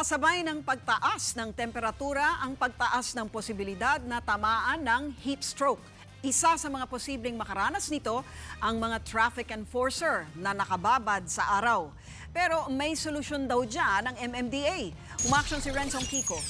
Kasabay ng pagtaas ng temperatura ang pagtaas ng posibilidad na tamaan ng heat stroke. Isa sa mga posibleng makaranas nito ang mga traffic enforcer na nakababad sa araw. Pero may solusyon daw dyan ang MMDA. Umaksyon si Renzong Kiko.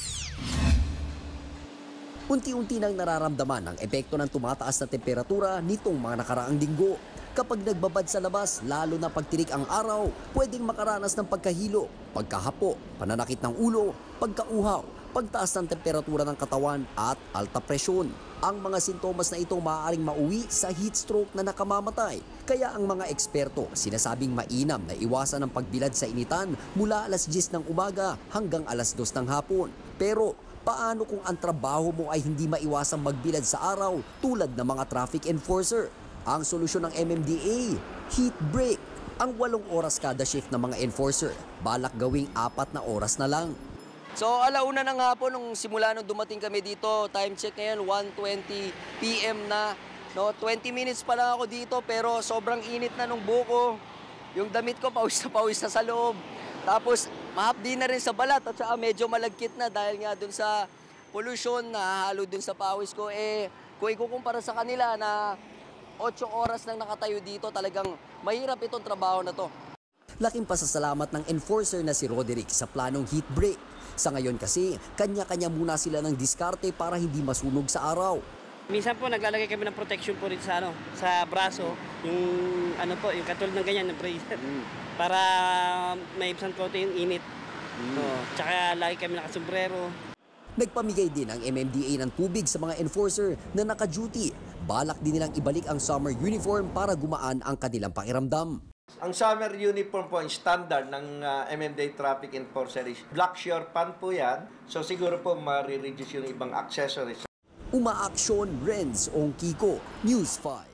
Unti-unti nang nararamdaman ang epekto ng tumataas na temperatura nitong mga nakaraang linggo. Kapag nagbabad sa labas, lalo na pagtirik ang araw, pwedeng makaranas ng pagkahilo, pagkahapo, pananakit ng ulo, pagkauhaw, pagtaas ng temperatura ng katawan at alta presyon. Ang mga sintomas na ito maaaring mauwi sa heat stroke na nakamamatay. Kaya ang mga eksperto sinasabing mainam na iwasan ang pagbilad sa initan mula alas 10 ng umaga hanggang alas 2 ng hapon. Pero paano kung ang trabaho mo ay hindi maiwasang magbilad sa araw tulad ng mga traffic enforcer? Ang solusyon ng MMDA, heat break. Ang walong oras kada shift ng mga enforcer, balak gawing apat na oras na lang. So alauna ng hapon nung simula nung dumating kami dito, time check ngayon 1:20 PM na. No, 20 minutes pa lang ako dito pero sobrang init na nung buko. Yung damit ko pawis na pawis na sa loob. Tapos mahapdi na rin sa balat at saka medyo malagkit na dahil nga dun sa pollution na halo dun sa pawis ko eh kung ikukumpara sa kanila na 8 oras nang nakatayo dito talagang mahirap itong trabaho na to. Laking pasasalamat ng enforcer na si Roderick sa planong heat break. Sa ngayon kasi, kanya-kanya muna sila ng diskarte para hindi masunog sa araw. Minsan po naglalagay kami ng protection po rin sa ano, sa braso, yung ano po, yung katulad ng ganyan, ng bracer. Para maibsan po yung init. Oh, tsaka lagi kami nakasombrero. Nagpamigay din ang MMDA ng tubig sa mga enforcer na naka-duty. Balak din nilang ibalik ang summer uniform para gumaan ang kanilang pakiramdam. Ang summer uniform po, ang standard ng uh, MMDA Traffic Enforcer is black short pant po yan. So siguro po ma-reduce yung ibang accessories. Umaaksyon Renz Ongkiko, News 5.